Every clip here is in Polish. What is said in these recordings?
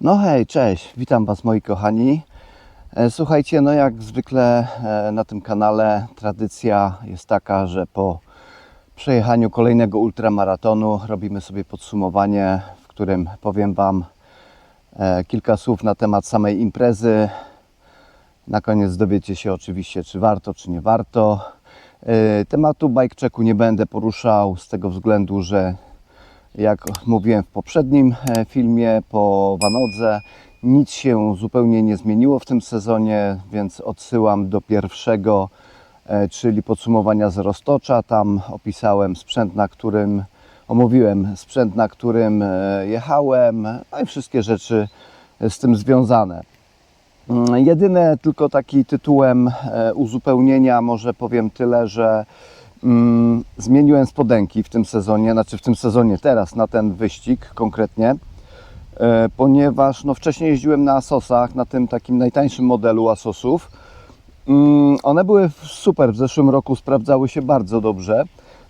No hej, cześć, witam Was moi kochani. E, Słuchajcie, no jak zwykle e, na tym kanale tradycja jest taka, że po przejechaniu kolejnego ultramaratonu robimy sobie podsumowanie, w którym powiem Wam e, kilka słów na temat samej imprezy. Na koniec dowiecie się oczywiście, czy warto, czy nie warto. Tematu bike checku nie będę poruszał z tego względu, że jak mówiłem w poprzednim e, filmie po Wanodze, nic się zupełnie nie zmieniło w tym sezonie, więc odsyłam do pierwszego, e, czyli podsumowania z Roztocza. Tam opisałem sprzęt, na którym omówiłem sprzęt, na którym e, jechałem, no i wszystkie rzeczy z tym związane. Mm, Jedyne tylko taki tytułem uzupełnienia może powiem tyle, że mm, zmieniłem spodenki w tym sezonie, znaczy w tym sezonie teraz na ten wyścig konkretnie, e, ponieważ no, wcześniej jeździłem na Asosach, na tym takim najtańszym modelu Asosów. Mm, One były super, w zeszłym roku sprawdzały się bardzo dobrze.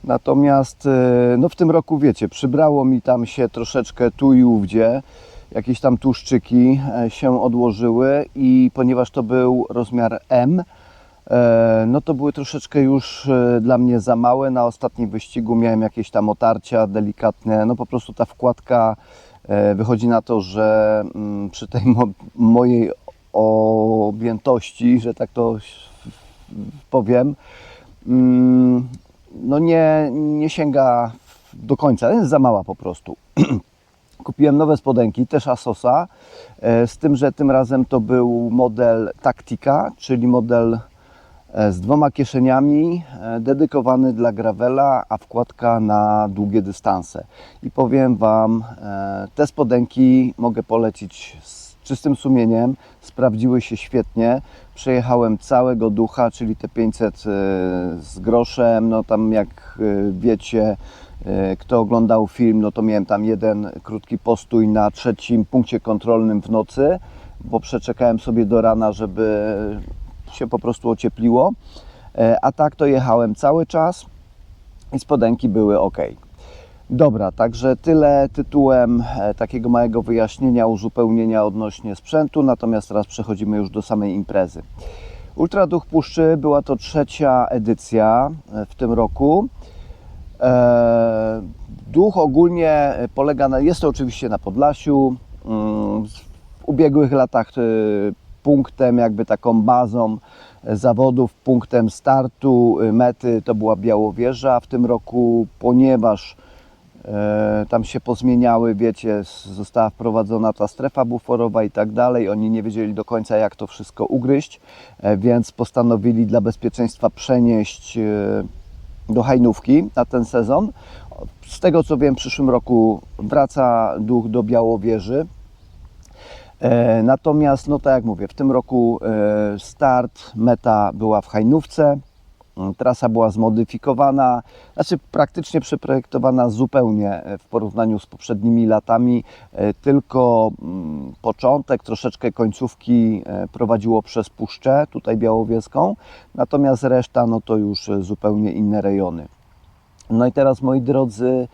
Natomiast e, no w tym roku wiecie, przybrało mi tam się troszeczkę tu i ówdzie, jakieś tam tłuszczyki e, się odłożyły i ponieważ to był rozmiar M, no to były troszeczkę już e, dla mnie za małe. Na ostatnim wyścigu miałem jakieś tam otarcia delikatne, no po prostu ta wkładka e, wychodzi na to, że mm, przy tej mo mojej objętości, że tak to powiem, mm, no nie, nie sięga do końca, jest za mała po prostu. Kupiłem nowe spodenki, też Asosa, e, z tym, że tym razem to był model Tactica, czyli model e, z dwoma kieszeniami, e, dedykowany dla gravela, a wkładka na długie dystanse. I powiem Wam, e, te spodenki mogę polecić z czystym sumieniem, sprawdziły się świetnie. Przejechałem całego ducha, czyli te 500 e, z groszem, no tam jak e, wiecie, e, kto oglądał film, no to miałem tam jeden krótki postój na trzecim punkcie kontrolnym w nocy, bo przeczekałem sobie do rana, żeby się po prostu ociepliło. E, A tak to jechałem cały czas i spodenki były ok. Dobra, także tyle tytułem e, takiego małego wyjaśnienia, uzupełnienia odnośnie sprzętu, natomiast teraz przechodzimy już do samej imprezy. Ultra Duch Puszczy była to trzecia edycja e, w tym roku. Duch ogólnie polega na, jest to oczywiście na Podlasiu. Mm, W ubiegłych latach punktem, jakby taką bazą e, zawodów, punktem startu, e, mety to była Białowieża. W tym roku, ponieważ e, tam się pozmieniały, wiecie, została wprowadzona ta strefa buforowa i tak dalej. Oni nie wiedzieli do końca, jak to wszystko ugryźć, więc postanowili dla bezpieczeństwa przenieść do Hajnówki na ten sezon. Z tego co wiem, w przyszłym roku wraca duch do Białowieży. E, Natomiast, no tak jak mówię, w tym roku e, start, meta była w Hajnówce. Mm, Trasa była zmodyfikowana, znaczy praktycznie przeprojektowana zupełnie e, w porównaniu z poprzednimi latami. Tylko mm, początek, troszeczkę końcówki prowadziło przez Puszczę, tutaj Białowieską, natomiast reszta no to już zupełnie inne rejony. No i teraz moi drodzy,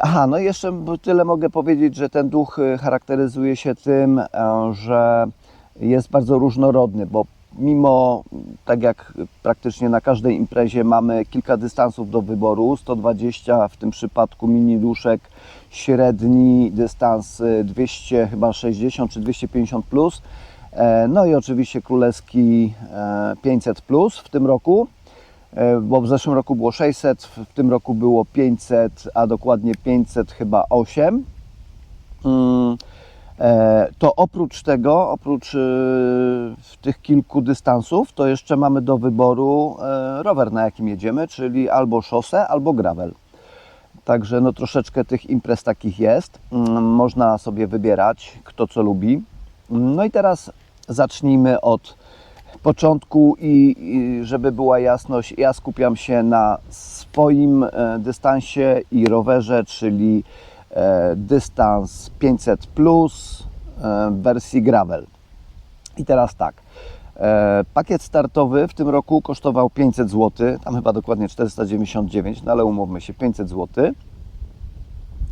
aha, no i jeszcze tyle mogę powiedzieć, że ten duch e, charakteryzuje się tym, e, że jest bardzo różnorodny, bo mimo, tak jak praktycznie na każdej imprezie mamy kilka dystansów do wyboru, 120 w tym przypadku mini duszek, średni dystans e, 200 chyba 60 czy 250 plus, e, no i oczywiście królewski e, 500 plus w tym roku. E, bo w zeszłym roku było 600, w tym roku było 500, a dokładnie 500 chyba 8. Mm, e, To oprócz tego, oprócz e, tych kilku dystansów, to jeszcze mamy do wyboru rower, na jakim jedziemy, czyli albo szosę, albo gravel. Także no troszeczkę tych imprez takich jest. Mm, Można sobie wybierać, kto co lubi. No i teraz zacznijmy od początku i, i żeby była jasność, ja skupiam się na swoim e, dystansie i rowerze, czyli e, dystans 500 plus e, w wersji gravel. I teraz tak. Pakiet startowy w tym roku kosztował 500 zł, tam chyba dokładnie 499, no ale umówmy się, 500 zł.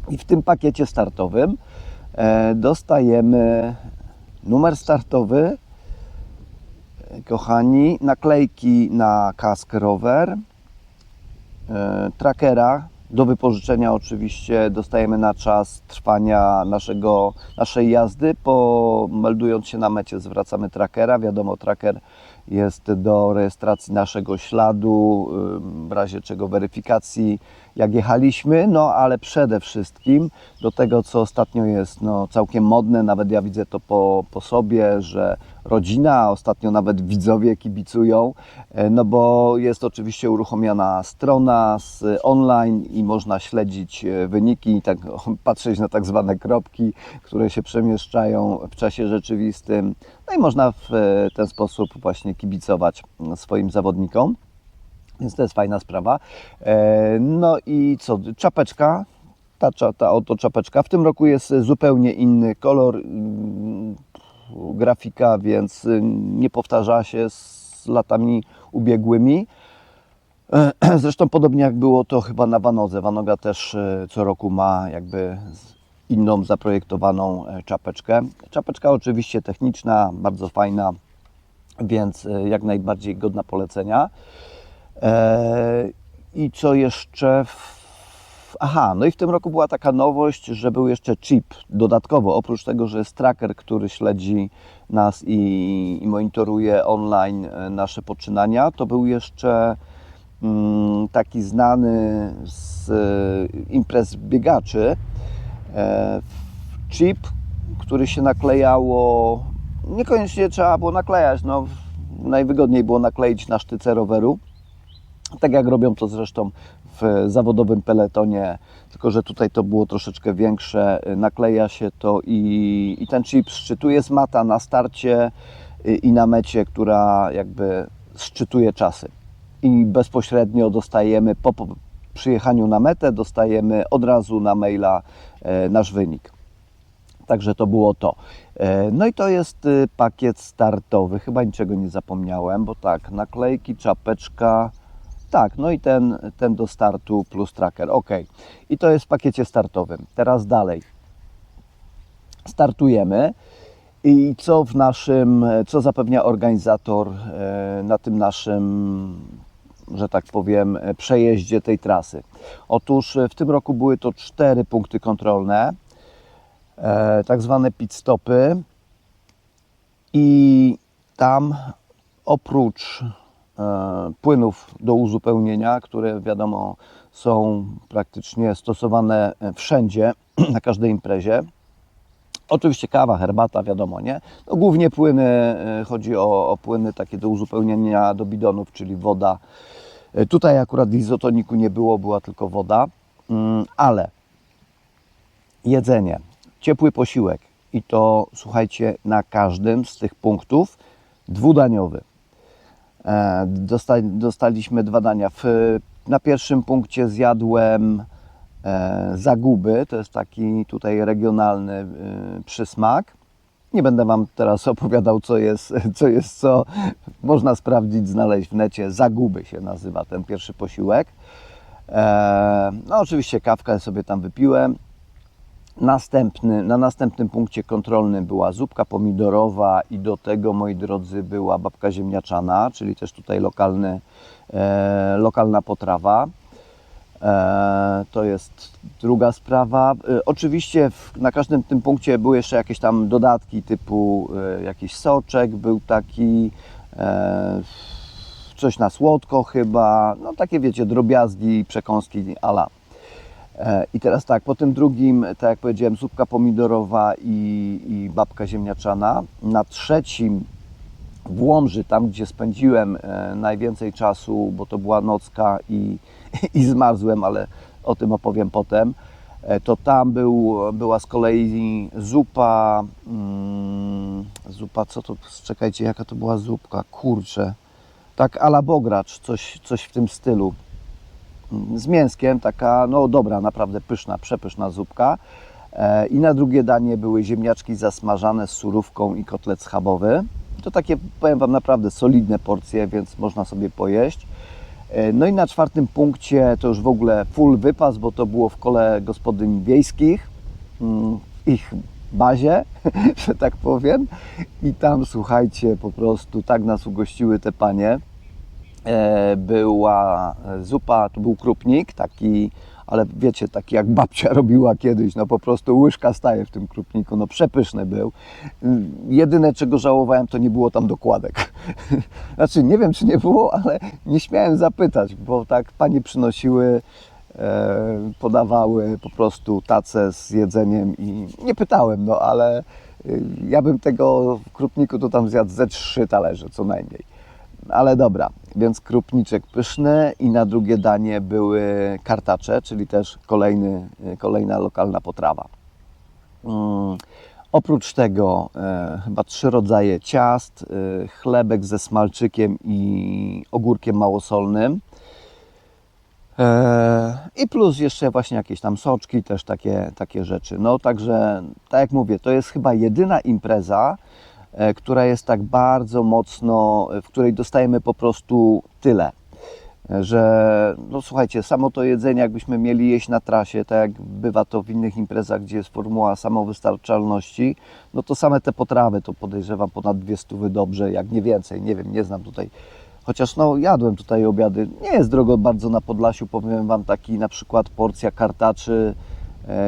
I w tym pakiecie startowym dostajemy numer startowy, kochani, naklejki na kask rower, e, trackera do wypożyczenia oczywiście dostajemy na czas trwania naszego, naszej jazdy. Po meldując się na mecie zwracamy trackera. Wiadomo, tracker jest do rejestracji naszego śladu, w razie czego weryfikacji jak jechaliśmy, no ale przede wszystkim do tego, co ostatnio jest no, całkiem modne, nawet ja widzę to po, po sobie, że rodzina, ostatnio nawet widzowie kibicują, e, no bo jest oczywiście uruchomiona strona z online i można śledzić e, wyniki tak patrzeć na tak zwane kropki, które się przemieszczają w czasie rzeczywistym. No i można w e, ten sposób właśnie kibicować swoim zawodnikom. Więc to jest fajna sprawa. E, No i co, czapeczka, ta, ta oto czapeczka. W tym roku jest zupełnie inny kolor, mm, grafika, więc y, nie powtarza się z latami ubiegłymi. Zresztą podobnie jak było to chyba na Wanodze. Wanoga też e, co roku ma jakby inną zaprojektowaną e, czapeczkę. Czapeczka oczywiście techniczna, bardzo fajna, więc e, jak najbardziej godna polecenia. E, I co jeszcze? Aha, no i w tym roku była taka nowość, że był jeszcze chip dodatkowo. Oprócz tego, że jest tracker, który śledzi nas i, i monitoruje online e, nasze poczynania, to był jeszcze mm, taki znany z e, imprez biegaczy e, chip, który się naklejało. Niekoniecznie trzeba było naklejać, no, najwygodniej było nakleić na sztyce roweru tak jak robią to zresztą w zawodowym peletonie, tylko że tutaj to było troszeczkę większe, nakleja się to i, i ten chip szczytuje jest mata na starcie i- i na mecie, która jakby szczytuje czasy. I bezpośrednio dostajemy po, po przyjechaniu na metę, dostajemy od razu na maila e, nasz wynik. Także to było to. E, No i to jest y, pakiet startowy. Chyba niczego nie zapomniałem, bo tak, naklejki, czapeczka. Tak, no i ten, ten do startu plus tracker. Ok. I to jest w pakiecie startowym. Teraz dalej. Startujemy. I co w naszym, co zapewnia organizator e, na tym naszym, że tak powiem, przejeździe tej trasy? Otóż e, w tym roku były to cztery punkty kontrolne e, tak zwane pit stopy i tam oprócz płynów do uzupełnienia, które wiadomo są praktycznie stosowane e, wszędzie, na każdej imprezie. Oczywiście kawa, herbata, wiadomo, nie? No, głównie płyny, e, chodzi o, o płyny takie do uzupełnienia do bidonów, czyli woda. E, Tutaj akurat izotoniku nie było, była tylko woda, Mm, ale jedzenie, ciepły posiłek i to słuchajcie na każdym z tych punktów dwudaniowy. E, Dosta, dostaliśmy dwa dania. Na pierwszym punkcie zjadłem e, zaguby, to jest taki tutaj regionalny e, przysmak. Nie będę Wam teraz opowiadał, co jest, co jest co. Można sprawdzić, znaleźć w necie. Zaguby się nazywa ten pierwszy posiłek. No oczywiście kawkę sobie tam wypiłem. Następny, na następnym punkcie kontrolnym była zupka pomidorowa i do tego, moi drodzy, była babka ziemniaczana, czyli też tutaj lokalny, e, lokalna potrawa. E, to jest druga sprawa. E, oczywiście w, na każdym tym punkcie były jeszcze jakieś tam dodatki typu e, jakiś soczek, był taki e, coś na słodko chyba, no takie wiecie, drobiazgi, przekąski ala. E, I teraz tak, po tym drugim, tak jak powiedziałem, zupka pomidorowa i, i babka ziemniaczana. Na trzecim w Łomży, tam gdzie spędziłem e, najwięcej czasu, bo to była nocka i, i zmarzłem, ale o tym opowiem potem, e, to tam był, była z kolei zupa, mm, zupa, co to, czekajcie, jaka to była zupka, kurczę, tak ala bogracz, coś, coś w tym stylu z mięskiem, taka no dobra, naprawdę pyszna, przepyszna zupka. E, I na drugie danie były ziemniaczki zasmażane z surówką i kotlet schabowy. To takie, powiem Wam, naprawdę solidne porcje, więc można sobie pojeść. E, No i na czwartym punkcie to już w ogóle full wypas, bo to było w kole gospodyń wiejskich. Mm, Ich bazie, że tak powiem. I tam, słuchajcie, po prostu tak nas ugościły te panie. E, była zupa, to był krupnik, taki, ale wiecie, taki jak babcia robiła kiedyś, no po prostu łyżka staje w tym krupniku, no przepyszny był. Mm, Jedyne, czego żałowałem, to nie było tam dokładek. Znaczy, nie wiem, czy nie było, ale nie śmiałem zapytać, bo tak panie przynosiły, e, podawały po prostu tacę z jedzeniem i nie pytałem, no ale y, ja bym tego w krupniku to tam zjadł ze trzy talerze co najmniej. Ale dobra, więc krupniczek pyszny i na drugie danie były kartacze, czyli też kolejny, kolejna lokalna potrawa. Mm, oprócz tego e, chyba trzy rodzaje ciast, e, chlebek ze smalczykiem i ogórkiem małosolnym. E, I plus jeszcze właśnie jakieś tam soczki, też takie, takie rzeczy. No także, tak jak mówię, to jest chyba jedyna impreza, która jest tak bardzo mocno, w której dostajemy po prostu tyle. E, Że, no słuchajcie, samo to jedzenie, jakbyśmy mieli jeść na trasie, tak jak bywa to w innych imprezach, gdzie jest formuła samowystarczalności, no to same te potrawy to podejrzewam ponad dwie stówy dobrze, jak nie więcej. Nie wiem, nie znam tutaj Chociaż no, jadłem tutaj obiady. Nie jest drogo bardzo na Podlasiu, powiem Wam, taki na przykład porcja kartaczy e,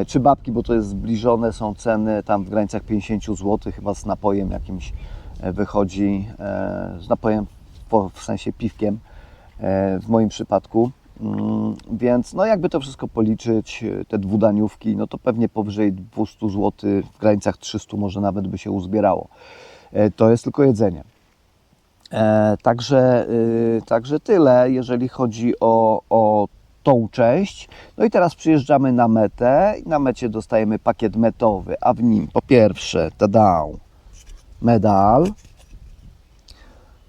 czy babki, bo to jest zbliżone, są ceny tam w granicach 50 zł, chyba z napojem jakimś e, wychodzi, e, z napojem w, sensie piwkiem e, w moim przypadku. Mm, Więc no jakby to wszystko policzyć, e, te dwudaniówki, no to pewnie powyżej 200 zł, w granicach 300 może nawet by się uzbierało. E, To jest tylko jedzenie. E, także, y, także tyle, jeżeli chodzi o, o tą część. No i teraz przyjeżdżamy na metę. i Na mecie dostajemy pakiet metowy, a w nim po pierwsze, tada, medal.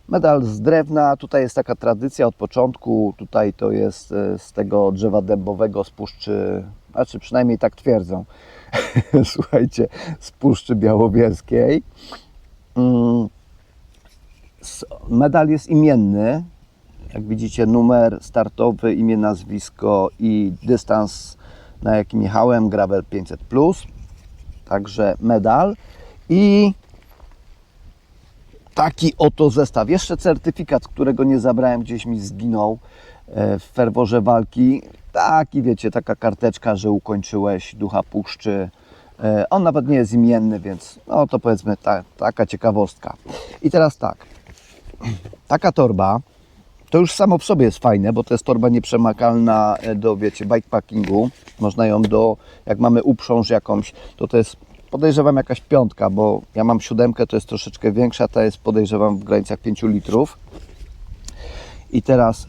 Medal z drewna, tutaj jest taka tradycja od początku, tutaj to jest e, z tego drzewa dębowego z puszczy, znaczy przynajmniej tak twierdzą, słuchajcie, z puszczy białowieskiej. Mm, medal jest imienny. Jak widzicie, numer startowy, imię, nazwisko i dystans, na jakim jechałem, Gravel 500. Także medal. I taki oto zestaw. Jeszcze certyfikat, którego nie zabrałem, gdzieś mi zginął e, w ferworze walki. Taki, wiecie, taka karteczka, że ukończyłeś ducha puszczy. E, On nawet nie jest imienny, więc no to powiedzmy ta, taka ciekawostka. I teraz tak, taka torba, to już samo w sobie jest fajne, bo to jest torba nieprzemakalna e, do, wiecie, bikepackingu. Można ją do, jak mamy uprząż jakąś, to to jest, podejrzewam, jakaś piątka, bo ja mam siódemkę, to jest troszeczkę większa, ta jest, podejrzewam, w granicach 5 litrów. I teraz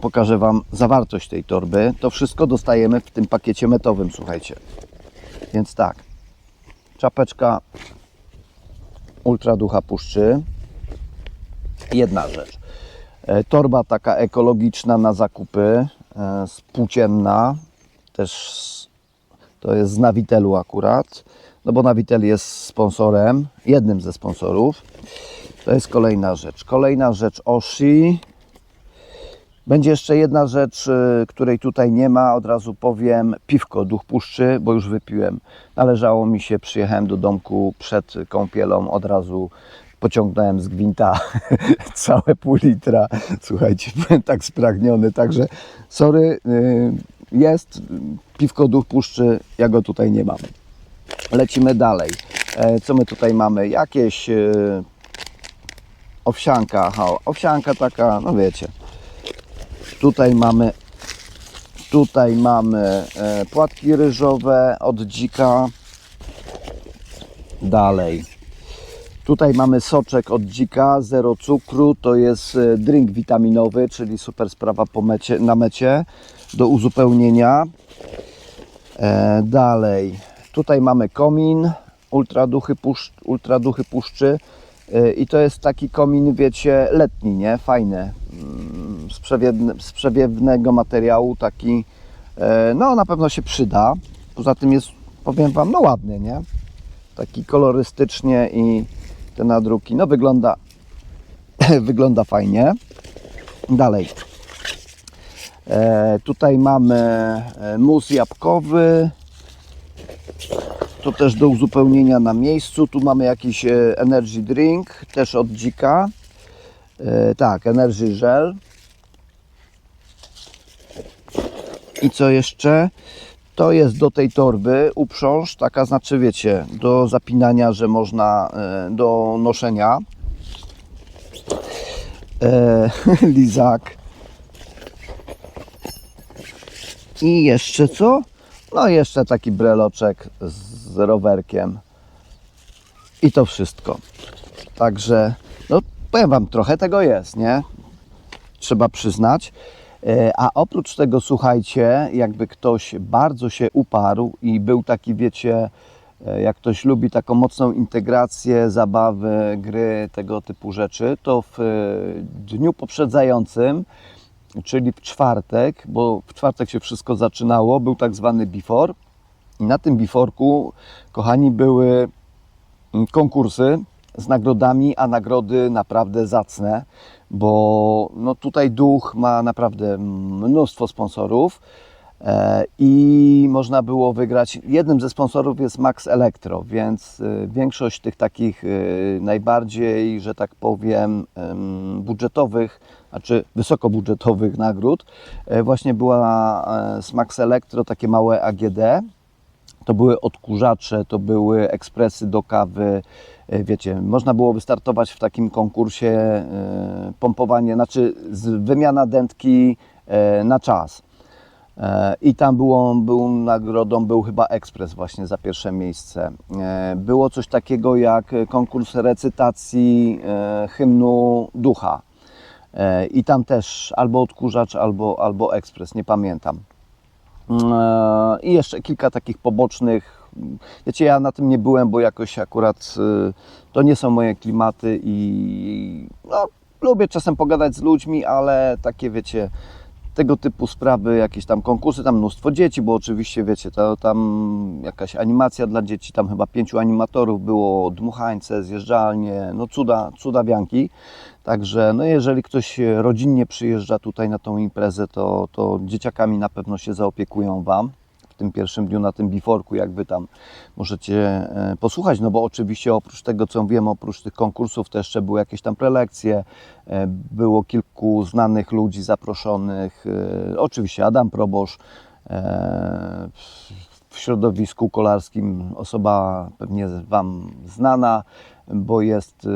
pokażę Wam zawartość tej torby. To wszystko dostajemy w tym pakiecie metowym, słuchajcie. Więc tak, czapeczka Ultra Ducha Puszczy. Jedna rzecz. E, Torba taka ekologiczna na zakupy, e, spółdzielna, też to jest z Navitelu akurat, no bo Navitel jest sponsorem, jednym ze sponsorów. To jest kolejna rzecz. Kolejna rzecz Oshi. Będzie jeszcze jedna rzecz, y, której tutaj nie ma, od razu powiem, piwko Duch Puszczy, bo już wypiłem. Należało mi się, przyjechałem do domku przed kąpielą, od razu pociągnąłem z gwinta całe pół litra. Słuchajcie, byłem tak spragniony, także sorry, y, jest piwko Duch Puszczy, ja go tutaj nie mam. Lecimy dalej. E, Co my tutaj mamy? Jakieś y, owsianka, aha, owsianka taka, no wiecie, Tutaj mamy tutaj mamy e, płatki ryżowe od dzika. Dalej. Tutaj mamy soczek od dzika, zero cukru. To jest e, drink witaminowy, czyli super sprawa po mecie, na mecie do uzupełnienia. E, dalej. Tutaj mamy komin, ultraduchy, puszcz, ultraduchy puszczy. E, I to jest taki komin, wiecie, letni, nie? Fajny z, przewiewne, z przewiewnego materiału, taki, e, no na pewno się przyda. Poza tym jest, powiem Wam, no ładny, nie? Taki kolorystycznie i te nadruki, no wygląda, wygląda fajnie. Dalej. E, tutaj mamy e, mus jabłkowy. To też do uzupełnienia na miejscu. Tu mamy jakiś e, energy drink, też od dzika. E, tak, energy gel. I co jeszcze? To jest do tej torby uprząż, taka znaczy wiecie, do zapinania, że można e, do noszenia. E, lizak. I jeszcze co? No jeszcze taki breloczek z rowerkiem. I to wszystko. Także, no powiem Wam, trochę tego jest, nie? Trzeba przyznać. E, A oprócz tego, słuchajcie, jakby ktoś bardzo się uparł i był taki, wiecie, e, jak ktoś lubi taką mocną integrację, zabawy, gry, tego typu rzeczy, to w e, dniu poprzedzającym, czyli w czwartek, bo w czwartek się wszystko zaczynało, był tak zwany before. I na tym biforku, kochani, były konkursy z nagrodami, a nagrody naprawdę zacne, bo no tutaj duch ma naprawdę mnóstwo sponsorów e, i można było wygrać. Jednym ze sponsorów jest Max Electro, więc e, większość tych takich e, najbardziej, że tak powiem, em, budżetowych, znaczy wysokobudżetowych nagród właśnie była z Max Electro, takie małe AGD. To były odkurzacze, to były ekspresy do kawy. E, Wiecie, można było wystartować w takim konkursie e, pompowanie, znaczy wymiana dętki e, na czas. I tam było, był nagrodą, był chyba ekspres właśnie za pierwsze miejsce. Było coś takiego jak konkurs recytacji hymnu ducha. I tam też albo odkurzacz, albo, albo ekspres, nie pamiętam. E, I jeszcze kilka takich pobocznych. Wiecie, ja na tym nie byłem, bo jakoś akurat y, to nie są moje klimaty i no, lubię czasem pogadać z ludźmi, ale takie wiecie, tego typu sprawy, jakieś tam konkursy, tam mnóstwo dzieci, bo oczywiście wiecie, to tam jakaś animacja dla dzieci, tam chyba pięciu animatorów było, dmuchańce, zjeżdżalnie, no cuda, cuda wianki. Także no jeżeli ktoś rodzinnie przyjeżdża tutaj na tą imprezę, to, to dzieciakami na pewno się zaopiekują Wam tym pierwszym dniu na tym biforku, jak Wy tam możecie e, posłuchać, no bo oczywiście oprócz tego, co wiem, oprócz tych konkursów, to jeszcze były jakieś tam prelekcje, e, było kilku znanych ludzi zaproszonych, e, oczywiście Adam Probosz, w środowisku kolarskim osoba pewnie Wam znana, bo jest,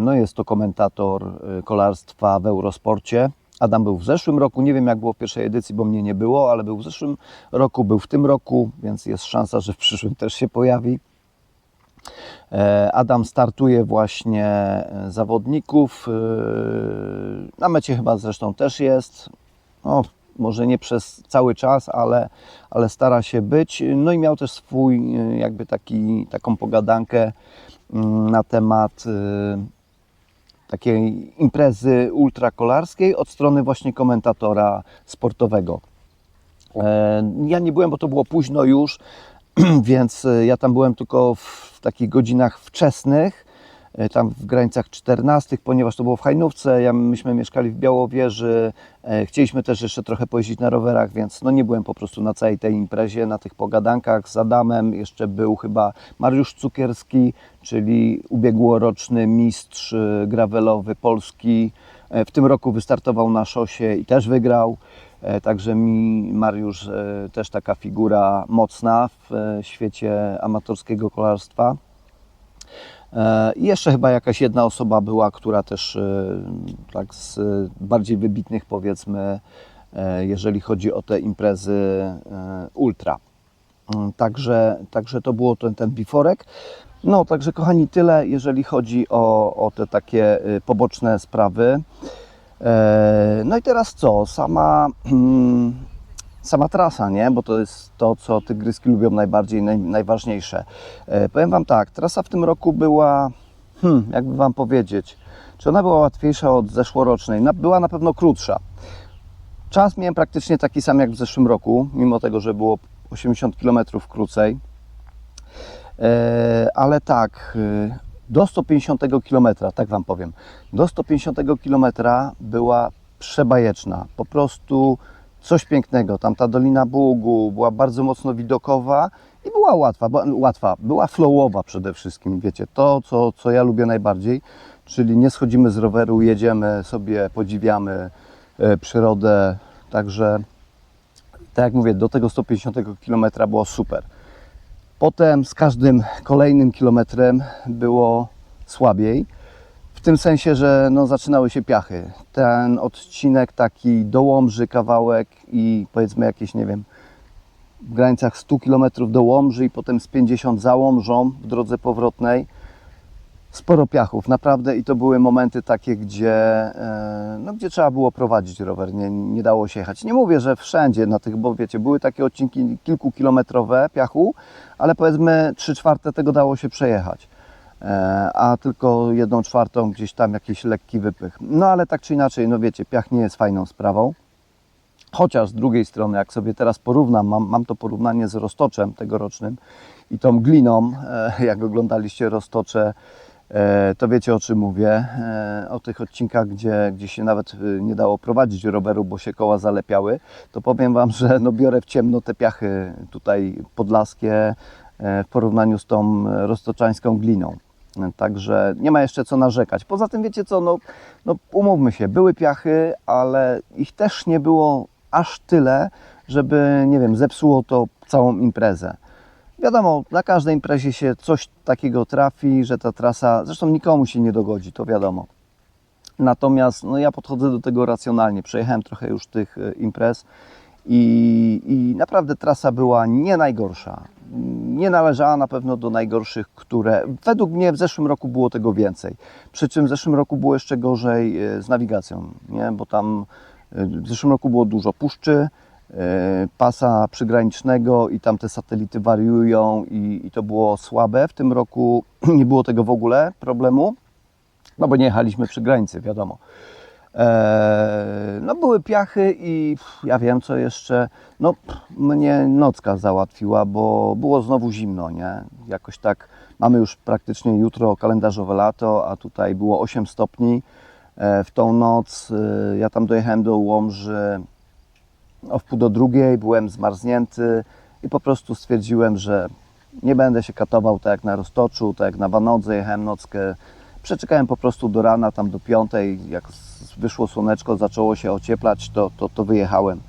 no jest to komentator kolarstwa w Eurosporcie. Adam był w zeszłym roku, nie wiem jak było w pierwszej edycji, bo mnie nie było, ale był w zeszłym roku, był w tym roku, więc jest szansa, że w przyszłym też się pojawi. E, Adam startuje właśnie e, zawodników. e, Na mecie chyba zresztą też jest. No, może nie przez cały czas, ale, ale stara się być. No i miał też swój jakby taki, taką pogadankę mm, na temat takiej imprezy ultrakolarskiej od strony właśnie komentatora sportowego. E, Ja nie byłem, bo to było późno już, więc e, ja tam byłem tylko w takich godzinach wczesnych, tam w granicach 14, ponieważ to było w Hajnówce, ja, myśmy mieszkali w Białowieży, e, chcieliśmy też jeszcze trochę pojeździć na rowerach, więc no nie byłem po prostu na całej tej imprezie, na tych pogadankach z Adamem, jeszcze był chyba Mariusz Cukierski, czyli ubiegłoroczny mistrz e, gravelowy Polski, E, w tym roku wystartował na szosie i też wygrał. E, Także mi Mariusz e, też taka figura mocna w e, świecie amatorskiego kolarstwa. E, I jeszcze chyba jakaś jedna osoba była, która też e, tak z bardziej wybitnych powiedzmy, e, jeżeli chodzi o te imprezy ultra. Mm, Także, także to było ten, ten biforek. No, także kochani, tyle, jeżeli chodzi o, o te takie y, poboczne sprawy. No i teraz co? Sama, mm, sama trasa, nie? Bo to jest to, co tygryski lubią najbardziej, naj, najważniejsze. E, Powiem Wam tak, trasa w tym roku była, hmm, jakby Wam powiedzieć, czy ona była łatwiejsza od zeszłorocznej? Na, była na pewno krótsza. Czas miałem praktycznie taki sam jak w zeszłym roku, mimo tego, że było 80 km krócej. E, ale tak, e, do 150 km, tak Wam powiem, do 150 km była przebajeczna. Po prostu coś pięknego. Tam ta Dolina Bugu była bardzo mocno widokowa i była łatwa, była, łatwa, była flowowa przede wszystkim, wiecie, to co, co ja lubię najbardziej, czyli nie schodzimy z roweru, jedziemy sobie, podziwiamy e, przyrodę, także tak jak mówię, do tego 150 km było super. Potem z każdym kolejnym kilometrem było słabiej. W tym sensie, że no, zaczynały się piachy. Ten odcinek taki do Łomży kawałek i powiedzmy jakieś, nie wiem, w granicach 100 km do Łomży i potem z 50 za Łomżą w drodze powrotnej. Sporo piachów, naprawdę i to były momenty takie, gdzie, e, no, gdzie trzeba było prowadzić rower, nie, nie dało się jechać. Nie mówię, że wszędzie na tych, bo wiecie, były takie odcinki kilkukilometrowe piachu, ale powiedzmy 3 czwarte tego dało się przejechać. E, a tylko jedną czwartą gdzieś tam jakiś lekki wypych. No ale tak czy inaczej, no wiecie, piach nie jest fajną sprawą. Chociaż z drugiej strony, jak sobie teraz porównam, mam, mam to porównanie z roztoczem tegorocznym i tą gliną, e, jak oglądaliście roztocze, e, to wiecie o czym mówię. O tych odcinkach, gdzie, gdzie się nawet nie dało prowadzić roweru, bo się koła zalepiały, to powiem Wam, że no biorę w ciemno te piachy tutaj podlaskie w porównaniu z tą roztoczańską gliną. Także nie ma jeszcze co narzekać. Poza tym wiecie co, no, no umówmy się, były piachy, ale ich też nie było aż tyle, żeby, nie wiem, zepsuło to całą imprezę. Wiadomo, na każdej imprezie się coś takiego trafi, że ta trasa, zresztą nikomu się nie dogodzi, to wiadomo. Natomiast no, ja podchodzę do tego racjonalnie. Przejechałem trochę już tych e, imprez i, i naprawdę trasa była nie najgorsza. Nie należała na pewno do najgorszych, które według mnie w zeszłym roku było tego więcej. Przy czym w zeszłym roku było jeszcze gorzej e, z nawigacją, nie? bo tam e, w zeszłym roku było dużo puszczy, e, pasa przygranicznego i tam te satelity wariują i, i to było słabe. W tym roku nie było tego w ogóle problemu, no bo nie jechaliśmy przy granicy, wiadomo. Eee, no były piachy i ja wiem co jeszcze, no mnie nocka załatwiła, bo było znowu zimno, nie? Jakoś tak, mamy już praktycznie jutro kalendarzowe lato, a tutaj było 8 stopni e, w tą noc. E, Ja tam dojechałem do Łomży o wpół do drugiej, byłem zmarznięty i po prostu stwierdziłem, że nie będę się katował tak jak na Roztoczu, tak jak na Wanodze, jechałem nockę. Przeczekałem po prostu do rana, tam do piątej, jak wyszło słoneczko, zaczęło się ocieplać, to, to, to wyjechałem.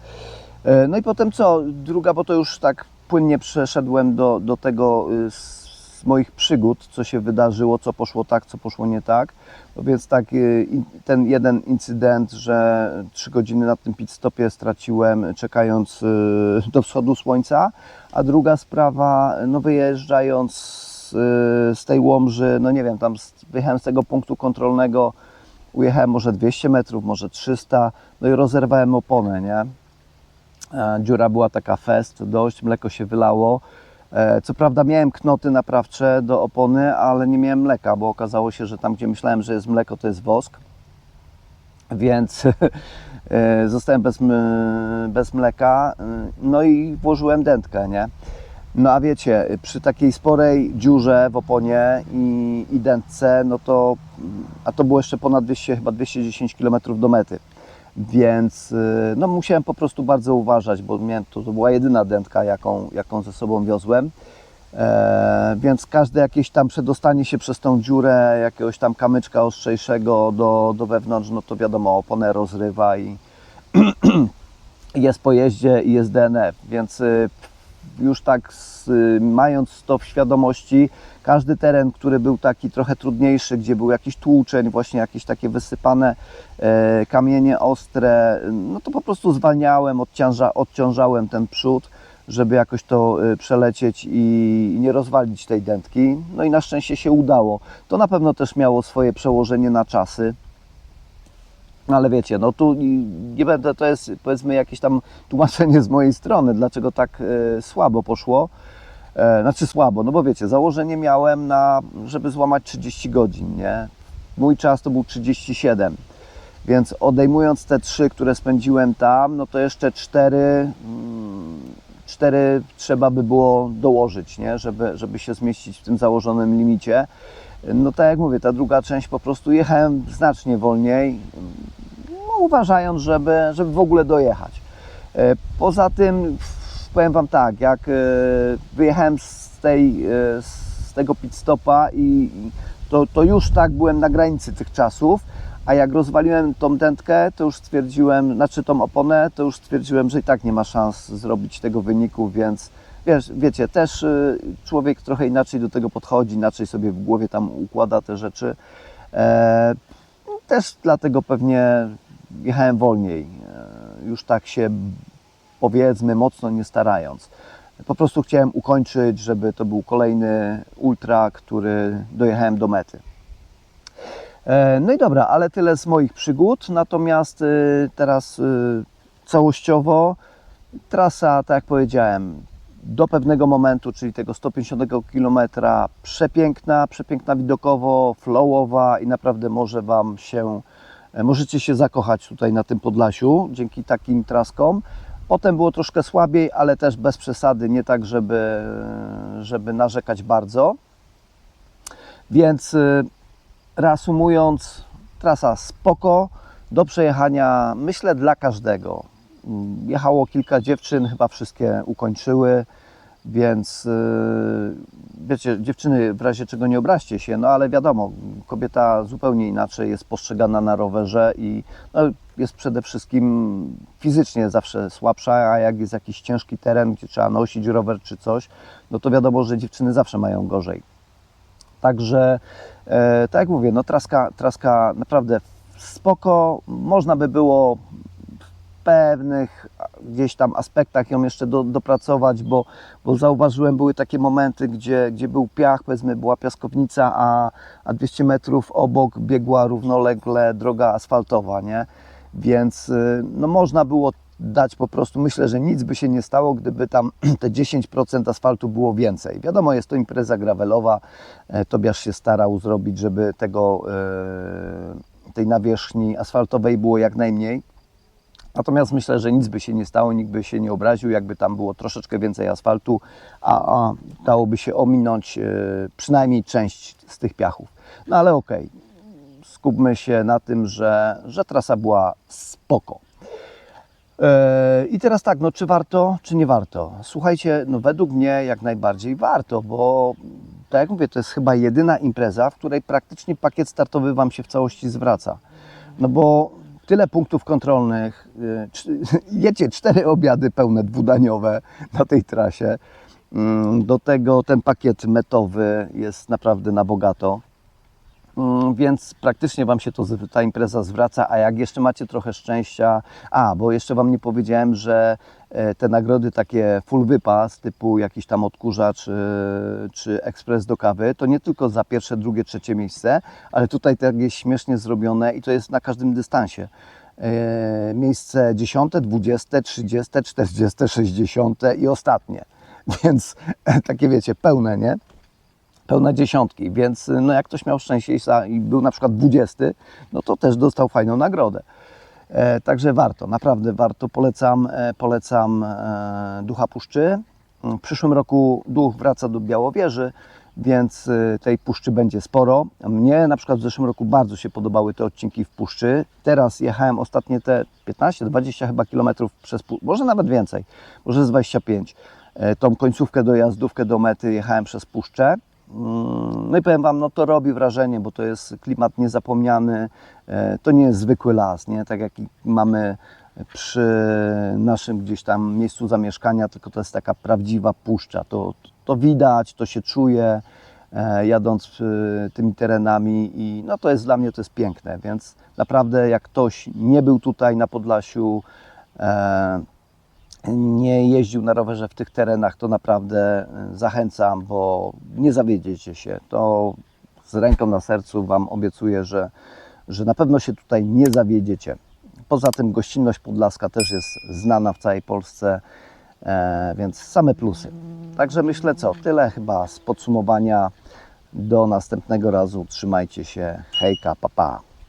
E, No i potem co? Druga, bo to już tak płynnie przeszedłem do, do tego y, z, moich przygód, co się wydarzyło, co poszło tak, co poszło nie tak. No więc tak, y, ten jeden incydent, że trzy godziny na tym pit stopie straciłem czekając y, do wschodu słońca, a druga sprawa, no wyjeżdżając z, y, z tej Łomży, no nie wiem, tam wyjechałem z tego punktu kontrolnego, ujechałem może 200 metrów, może 300, no i rozerwałem oponę, nie? E, Dziura była taka fest, dość, mleko się wylało. E, Co prawda miałem knoty naprawcze do opony, ale nie miałem mleka, bo okazało się, że tam gdzie myślałem, że jest mleko, to jest wosk. Więc e, zostałem bez, bez mleka. e, No i włożyłem dętkę, nie? No a wiecie, przy takiej sporej dziurze w oponie i, i dętce, no to, a to było jeszcze ponad 200, chyba 210 km do mety. Więc y, no, musiałem po prostu bardzo uważać, bo miałem, to, to była jedyna dętka, jaką, jaką ze sobą wiozłem. E, więc każde jakieś tam przedostanie się przez tą dziurę jakiegoś tam kamyczka ostrzejszego do, do wewnątrz, no to wiadomo, oponę rozrywa i jest po jeździe i jest DNF, więc y, już tak z, y, mając to w świadomości, każdy teren, który był taki trochę trudniejszy, gdzie był jakiś tłuczeń, właśnie jakieś takie wysypane e, kamienie ostre, no to po prostu zwalniałem, odciąża, odciążałem ten przód, żeby jakoś to y, przelecieć i nie rozwalić tej dętki. No i na szczęście się udało. To na pewno też miało swoje przełożenie na czasy. No ale wiecie, no tu nie będę, to jest powiedzmy jakieś tam tłumaczenie z mojej strony, dlaczego tak e, słabo poszło. E, znaczy słabo, no bo wiecie, założenie miałem na, żeby złamać 30 godzin, nie? Mój czas to był 37, więc odejmując te trzy, które spędziłem tam, no to jeszcze cztery, mm, cztery trzeba by było dołożyć, nie? Żeby, żeby się zmieścić w tym założonym limicie. No tak jak mówię, ta druga część po prostu jechałem znacznie wolniej, no, uważając, żeby, żeby w ogóle dojechać. E, Poza tym powiem Wam tak, jak e, wyjechałem z, tej, e, z tego pit stopa i to, to już tak byłem na granicy tych czasów, a jak rozwaliłem tą dętkę, to już stwierdziłem, znaczy tą oponę, to już stwierdziłem, że i tak nie ma szans zrobić tego wyniku, więc wiesz, wiecie, też y, człowiek trochę inaczej do tego podchodzi, inaczej sobie w głowie tam układa te rzeczy. E, też dlatego pewnie jechałem wolniej, e, już tak się powiedzmy mocno nie starając. Po prostu chciałem ukończyć, żeby to był kolejny ultra, który dojechałem do mety. E, No i dobra, ale tyle z moich przygód. Natomiast y, teraz y, całościowo trasa, tak jak powiedziałem, do pewnego momentu, czyli tego 150 km, przepiękna, przepiękna widokowo, flowowa i naprawdę może Wam się, e, możecie się zakochać tutaj na tym Podlasiu dzięki takim traskom. Potem było troszkę słabiej, ale też bez przesady, nie tak, żeby, żeby narzekać bardzo. Więc y, reasumując, trasa spoko, do przejechania, myślę, dla każdego. Jechało kilka dziewczyn, chyba wszystkie ukończyły, więc yy, wiecie, dziewczyny, w razie czego nie obraźcie się, no ale wiadomo, kobieta zupełnie inaczej jest postrzegana na rowerze i no, jest przede wszystkim fizycznie zawsze słabsza, a jak jest jakiś ciężki teren, gdzie trzeba nosić rower czy coś, no to wiadomo, że dziewczyny zawsze mają gorzej. Także, e, tak jak mówię, no traska, traska naprawdę spoko. Można by było pewnych gdzieś tam aspektach ją jeszcze do, dopracować, bo, bo zauważyłem, były takie momenty, gdzie, gdzie był piach, powiedzmy była piaskownica, a, a 200 metrów obok biegła równolegle droga asfaltowa, nie? Więc y, no można było dać po prostu, myślę, że nic by się nie stało, gdyby tam te 10% asfaltu było więcej. Wiadomo, jest to impreza gravelowa, e, Tobiasz się starał zrobić, żeby tego, e, tej nawierzchni asfaltowej było jak najmniej. Natomiast myślę, że nic by się nie stało, nikt by się nie obraził, jakby tam było troszeczkę więcej asfaltu, a, a dałoby się ominąć e, przynajmniej część z tych piachów. No ale okej, skupmy się na tym, że, że trasa była spoko. E, I teraz tak, no czy warto, czy nie warto? Słuchajcie, no według mnie jak najbardziej warto, bo tak jak mówię, to jest chyba jedyna impreza, w której praktycznie pakiet startowy Wam się w całości zwraca. No bo tyle punktów kontrolnych, y, jecie cztery obiady pełne dwudaniowe na tej trasie. Mm, Do tego ten pakiet metowy jest naprawdę na bogato. Mm, Więc praktycznie Wam się to, ta impreza zwraca, a jak jeszcze macie trochę szczęścia, a bo jeszcze Wam nie powiedziałem, że e, te nagrody takie full wypas, typu jakiś tam odkurzacz e, czy ekspres do kawy, to nie tylko za pierwsze, drugie, trzecie miejsce, ale tutaj tak jest śmiesznie zrobione i to jest na każdym dystansie. E, Miejsce 10, 20, 30, 40, 60 i ostatnie. Więc takie wiecie, pełne, nie? Pełne dziesiątki, więc no jak ktoś miał szczęście i był na przykład 20, no to też dostał fajną nagrodę. E, także warto, naprawdę warto, polecam, e, polecam e, Ducha Puszczy. W przyszłym roku Duch wraca do Białowieży, więc e, tej puszczy będzie sporo. Mnie na przykład w zeszłym roku bardzo się podobały te odcinki w puszczy. Teraz jechałem ostatnie te 15-20 chyba kilometrów przez może nawet więcej, może z 25. E, Tą końcówkę dojazdówkę do mety jechałem przez puszczę. Mm, No i powiem Wam, no to robi wrażenie, bo to jest klimat niezapomniany, e, to nie jest zwykły las, nie? tak jak mamy przy naszym gdzieś tam miejscu zamieszkania, tylko to jest taka prawdziwa puszcza. To, to widać, to się czuje e, jadąc e, tymi terenami i no to jest dla mnie to jest piękne, więc naprawdę jak ktoś nie był tutaj na Podlasiu, nie jeździł na rowerze w tych terenach, to naprawdę y, zachęcam, bo nie zawiedziecie się. To z ręką na sercu Wam obiecuję, że, że na pewno się tutaj nie zawiedziecie. Poza tym gościnność podlaska też jest znana w całej Polsce, e, więc same plusy. Także myślę co, tyle chyba z podsumowania. Do następnego razu. Trzymajcie się. Hejka, papa. Pa.